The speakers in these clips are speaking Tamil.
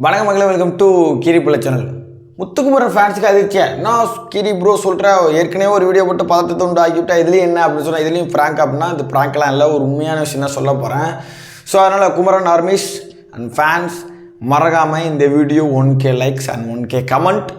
வணக்கம் மகளே வெல்கம் டு கிரி பிள்ளை சேனல் முத்துக்குமரன் ஃபேன்ஸுக்கு அதிர்ச்சியா? நான் கிரி ப்ரோ சொல்கிறேன் ஏற்கனவே ஒரு வீடியோ போட்டு பதத்தை உண்டு ஆக்கிவிட்டா இதுலேயும் என்ன அப்படின்னு சொன்னால் இதுலேயும் ஃப்ராங்க் அப்படின்னா இந்த ப்ராங்க்லாம் இல்லை ஒரு உண்மையான விஷயம் தான் சொல்ல போகிறேன் ஸோ அதனால் குமரன் ஆர்மிஸ் அண்ட் ஃபேன்ஸ் மறக்காமல் இந்த video one K likes and one K comment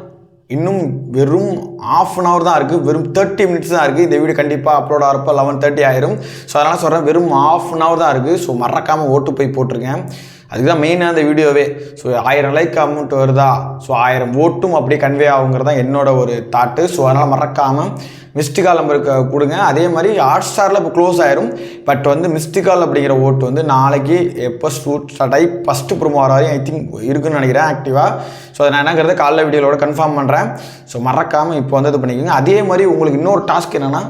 இன்னும் வெறும் ஆஃப் அன் ஹவர் தான் இருக்குது வெறும் தேர்ட்டி மினிட்ஸ் தான் இருக்குது இந்த வீடியோ கண்டிப்பாக அப்லோட் ஆகிறப்ப லெவன் தேர்ட்டி ஆயிரும். ஸோ அதனால் சொல்கிறேன் வெறும் ஆஃப் அன் ஹவர் தான் இருக்குது ஸோ மறக்காமல் ஓட்டு போய் போட்டிருக்கேன். அதுக்கு தான் மெயினாக இந்த வீடியோவே. ஸோ ஆயிரம் லைக் அமௌண்ட் வருதா? ஸோ ஆயிரம் ஓட்டும் அப்படியே கன்வே ஆகுங்கிறது தான் என்னோட ஒரு தாட்டு ஸோ அதனால் மறக்காமல் மிஸ்டு கால் நம்பருக்கு கொடுங்க. அதே மாதிரி ஹாட் ஸ்டாரில் இப்போ க்ளோஸ் ஆயிரும். பட் வந்து மிஸ்டு கால் அப்படிங்கிற ஓட்டு வந்து நாளைக்கு எப்போ ஷூட் ஸ்டார்ட் ஆகி ஃபஸ்ட்டு ப்ரோமோ வர வரையும் ஐ திங்க் இருக்குன்னு நினைக்கிறேன் ஆக்டிவாக ஸோ அதை நான் என்னங்கிறத காலைல வீடியோவோட கன்ஃபார்ம் பண்ணுறேன் ஸோ மறக்காமல் இப்போ இப்போ வந்து இது பண்ணிக்கோங்க. அதே மாதிரி உங்களுக்கு இன்னொரு டாஸ்க் என்னென்னா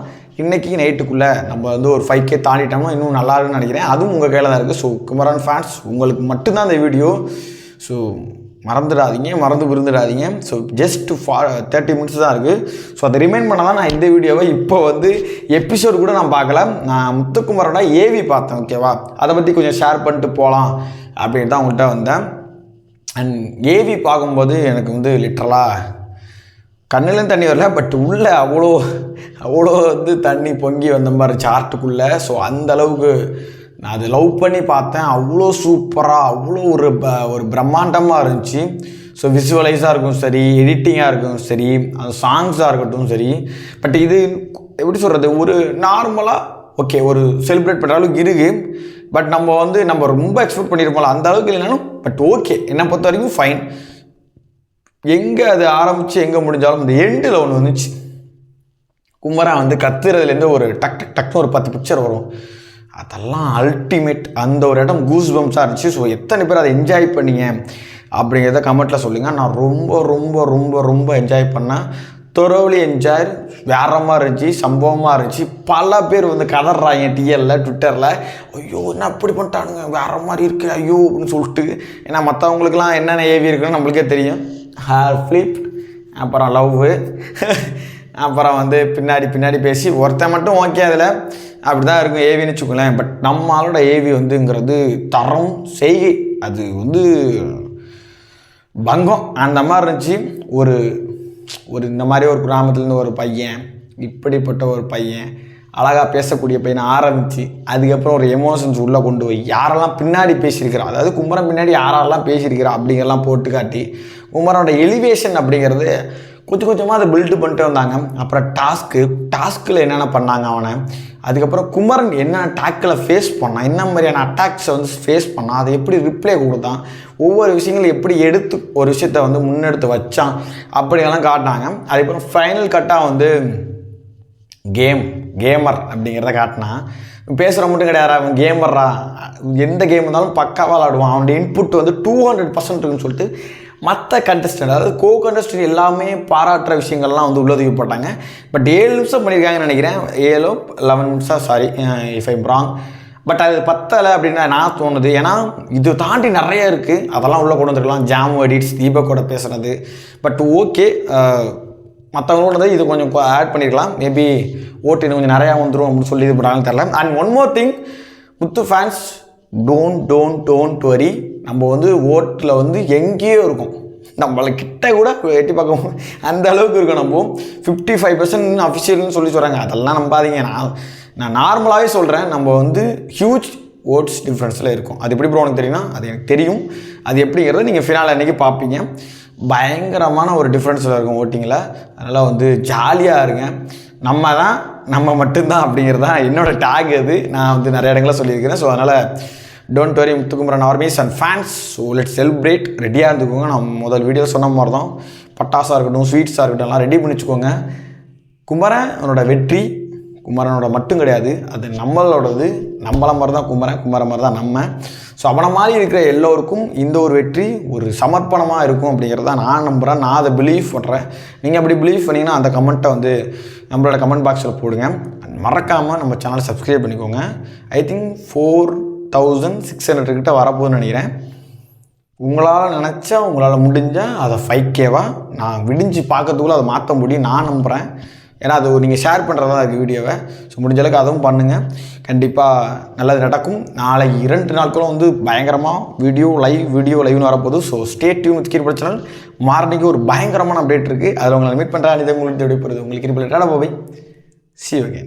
இன்றைக்கி நைட்டுக்குள்ளே நம்ம வந்து ஒரு ஃபைவ் கே தாண்டிட்டோம்னா இன்னும் நல்லா இருக்குன்னு நினைக்கிறேன். அதுவும் உங்கள் கையில் தான் இருக்குது ஸோ குமரன் ஃபேன்ஸ் உங்களுக்கு மட்டும்தான் இந்த வீடியோ ஸோ மறந்துடாதீங்க மறந்து விருந்துடாதீங்க so just for thirty minutes தான் இருக்குது ஸோ அதை ரிமைண்ட் பண்ண தான் நான் இந்த வீடியோவை இப்போ வந்து எபிசோடு கூட நான் பார்க்கல. நான் முத்துக்குமரோட ஏவி பார்த்தேன் ஓகேவா அதை பற்றி கொஞ்சம் ஷேர் பண்ணிட்டு போகலாம் அப்படின்னு தான் உங்கள்கிட்ட வந்தேன் அண்ட் ஏவி பார்க்கும்போது எனக்கு வந்து லிட்ரலாக கண்ணுலேயும் தண்ணி வரல பட் உள்ளே அவ்வளோ அவ்வளோ வந்து தண்ணி பொங்கி வந்த மாதிரி சார்ட்டுக்குள்ளே. ஸோ அந்த அளவுக்கு நான் அதை லவ் பண்ணி பார்த்தேன். அவ்வளோ சூப்பராக அவ்வளோ ஒரு ப ஒரு பிரம்மாண்டமாக இருந்துச்சு. ஸோ விசுவலைஸாக இருக்கும் சரி எடிட்டிங்காக இருக்கும் சரி அந்த சாங்ஸாக இருக்கட்டும் சரி. பட் இது எப்படி சொல்கிறது ஒரு நார்மலாக ஓகே ஒரு செலிப்ரேட் பண்ணுற அளவுக்கு இருக்குது பட் நம்ம வந்து நம்ம ரொம்ப எக்ஸ்பெக்ட் பண்ணியிருப்போம்ல அந்த அளவுக்கு இல்லைனாலும் பட் ஓகே என்னை பொறுத்த வரைக்கும் ஃபைன் எங்கே அது ஆரம்பித்து எங்கே முடிஞ்சாலும் இந்த எண்டில் ஒன்று வந்துச்சு. குமரா வந்து கத்துறதுலேருந்து ஒரு டக் டக் டக்னு ஒரு பத்து பிக்சர் வரும். அதெல்லாம் அல்டிமேட் அந்த ஒரு இடம் கூஸ் பம்ஸாக இருந்துச்சு. ஸோ எத்தனை பேர் அதை என்ஜாய் பண்ணீங்க? அப்படிங்கிறத கமெண்ட்டில் சொல்லுங்கள் நான் ரொம்ப ரொம்ப ரொம்ப ரொம்ப என்ஜாய் பண்ணேன். தொரோலி என்ஜாய் வேற மாதிரி இருந்துச்சு சம்பவமாக இருந்துச்சு. பல பேர் வந்து கதறாங்க டிஎல்ல ட்விட்டரில் ஐயோ என்ன அப்படி பண்ணிட்டானுங்க? வேற மாதிரி இருக்குது ஐயோ அப்படின்னு சொல்லிட்டு. ஏன்னா மற்றவங்களுக்குலாம் என்னென்ன ஏவி இருக்குன்னு நம்மளுக்கே தெரியும். ஹேர் ஃப்ளிப் அப்புறம் லவ்வு அப்புறம் வந்து பின்னாடி பின்னாடி பேசி ஒருத்தன் மட்டும் ஓகே அதில். அப்படி தான் இருக்கும் ஏவின்னு வச்சுக்கோங்களேன். பட் நம்மளோட ஏவி வந்துங்கிறது தரம் செய்கை அது வந்து பங்கம். அந்த மாதிரி இருந்துச்சு. ஒரு ஒரு இந்த மாதிரி ஒரு கிராமத்துலேருந்து ஒரு பையன் இப்படிப்பட்ட ஒரு பையன் அழகாக பேசக்கூடிய பையனை ஆரம்பித்து அதுக்கப்புறம் ஒரு எமோஷன்ஸ் உள்ளே கொண்டு போய் யாரெல்லாம் பின்னாடி பேசியிருக்கிறா? அதாவது குமரன் பின்னாடி யாரெல்லாம் பேசியிருக்கிறா அப்படிங்கிறலாம் போட்டு காட்டி குமரனோட எலிவேஷன் அப்படிங்கிறது கொஞ்சம் கொஞ்சமாக அதை பில்டு பண்ணிட்டு வந்தாங்க. அப்புறம் டாஸ்க்கு டாஸ்கில் என்னென்ன பண்ணாங்க அவனை? அதுக்கப்புறம் குமரன் என்னென்ன டாக்கில் ஃபேஸ் பண்ணான் என்ன மாதிரியான அட்டாக்ஸை வந்து ஃபேஸ் பண்ணான் அதை எப்படி ரிப்ளை கொடுத்தான் ஒவ்வொரு விஷயங்களும் எப்படி எடுத்து ஒரு விஷயத்த வந்து முன்னெடுத்து வச்சான் அப்படியெல்லாம் காட்டினாங்க. அதுக்கப்புறம் ஃபைனல் கட்டாக வந்து கேம் கேமர் அப்படிங்கிறத காட்டினா பேசுகிற மட்டும் கிடையாது அவன் கேமர்ரா. எந்த கேம் இருந்தாலும் பக்காவாக விளாடுவான். அவனுடைய இன்புட் வந்து டூ ஹண்ட்ரட் பர்சன்ட் இருக்குன்னு சொல்லிட்டு மற்ற கண்டஸ்டன்ட் அதாவது கோ கண்டஸ்டன்ட் எல்லாமே பாராட்டுற விஷயங்கள்லாம் வந்து உள்ளதுக்கு போட்டாங்க. பட் ஏழு நிமிஷம் பண்ணியிருக்காங்கன்னு நினைக்கிறேன். ஏழோ லெவன் நிமிஷம் sorry if I'm wrong but அது பத்தலை அப்படின்னு நான் தோணுது. ஏன்னா இது தாண்டி நிறைய இருக்குது அதெல்லாம் உள்ளே கொண்டு வந்துருக்கலாம். ஜாமு எடிட்ஸ் தீபக்கோட பேசுகிறது பட் ஓகே மற்றவங்களோட இது கொஞ்சம் ஆட் பண்ணியிருக்கலாம் மேபி ஓட்டு இன்னும் கொஞ்சம் நிறையா வந்துடும் அப்படின்னு சொல்லி இது பண்ணுறாங்கன்னு தெரில and one more thing Muthu fans don't don't don't worry நம்ம வந்து ஓட்டில் வந்து எங்கேயோ இருக்கும். நம்மளை கிட்ட கூட எட்டி பார்க்க அந்த அளவுக்கு இருக்கும் நம்ம. ஃபிஃப்டி ஃபைவ் பர்சன்ட் அஃபிஷியல்னு சொல்லி சொல்கிறாங்க அதெல்லாம் நம்பாதீங்க. நான் நான் நார்மலாகவே சொல்கிறேன் நம்ம வந்து ஹியூஜ் ஓட்ஸ் டிஃப்ரென்ஸில் இருக்கும். அது எப்படி ப்ரோ உனக்கு தெரியும்னா அது எனக்கு தெரியும். அது எப்படிங்கிறத நீங்கள் ஃபினால் அன்றைக்கி பார்ப்பீங்க. பயங்கரமான ஒரு டிஃப்ரென்ஸில் இருக்கும் ஓட்டிங்கில் அதனால் வந்து ஜாலியாக இருங்க. நம்ம தான் நம்ம மட்டும்தான் அப்படிங்கிறது தான் என்னோடய டேக் அது. நான் வந்து நிறைய இடங்களில் சொல்லியிருக்கிறேன். ஸோ அதனால் don't worry Muthukumaran armies and fans so let celebrate ரெடியாக இருந்துக்கோங்க. நான் முதல் வீடியோ சொன்ன மாதிரி தான். பட்டாசாக இருக்கட்டும் ஸ்வீட்ஸாக இருக்கட்டும் எல்லாம் ரெடி பண்ணிச்சுக்கோங்க குமரன் அவனோட வெற்றி. குமரனோட மட்டும் கிடையாது. அது நம்மளோடது. நம்மள மாதிரி தான் குமரன் குமர மாதிரி தான் நம்ம. ஸோ அவனை மாதிரி இருக்கிற எல்லோருக்கும் இந்த ஒரு வெற்றி ஒரு சமர்ப்பணமாக இருக்கும் அப்படிங்கிறத நான் நம்புகிறேன் நான் அதை பிலீவ் பண்ணுறேன் நீங்கள் அப்படி பிலீவ் பண்ணிங்கன்னா அந்த கமெண்ட்டை வந்து நம்மளோட கமெண்ட் பாக்ஸில் போடுங்க. மறக்காமல் நம்ம சேனலை சப்ஸ்கிரைப் பண்ணிக்கோங்க. I think four thousand six hundred கிட்ட வரப்போகுதுன்னு நினைக்கிறேன். உங்களால் நினச்சா உங்களால் முடிஞ்சால் அதை ஃபைவ் கேவாக நான் விடிஞ்சு பார்க்கறதுக்குள்ளே அதை மாற்ற முடியும். நான் நம்புகிறேன் ஏன்னா அது நீங்கள் ஷேர் பண்ணுறதா இருக்குது வீடியோவை ஸோ முடிஞ்சளவுக்கு அதுவும் பண்ணுங்கள் கண்டிப்பாக நல்லது நடக்கும். நாளை இரண்டு நாட்களும் வந்து பயங்கரமாக வீடியோ லைவ் வீடியோ லைவ்னு வரப்போகுது. ஸோ ஸ்டேட் டியூ வித் கீர்பல் சேனல் மார்னிங்கு ஒரு பயங்கரமான அப்டேட் இருக்குது அதில் உங்களை மீட் பண்ணுறேன் இதை உங்களுக்கு தேவைப்படுது போகிறது உங்களுக்கு கீர்பல் tata bye bye see okay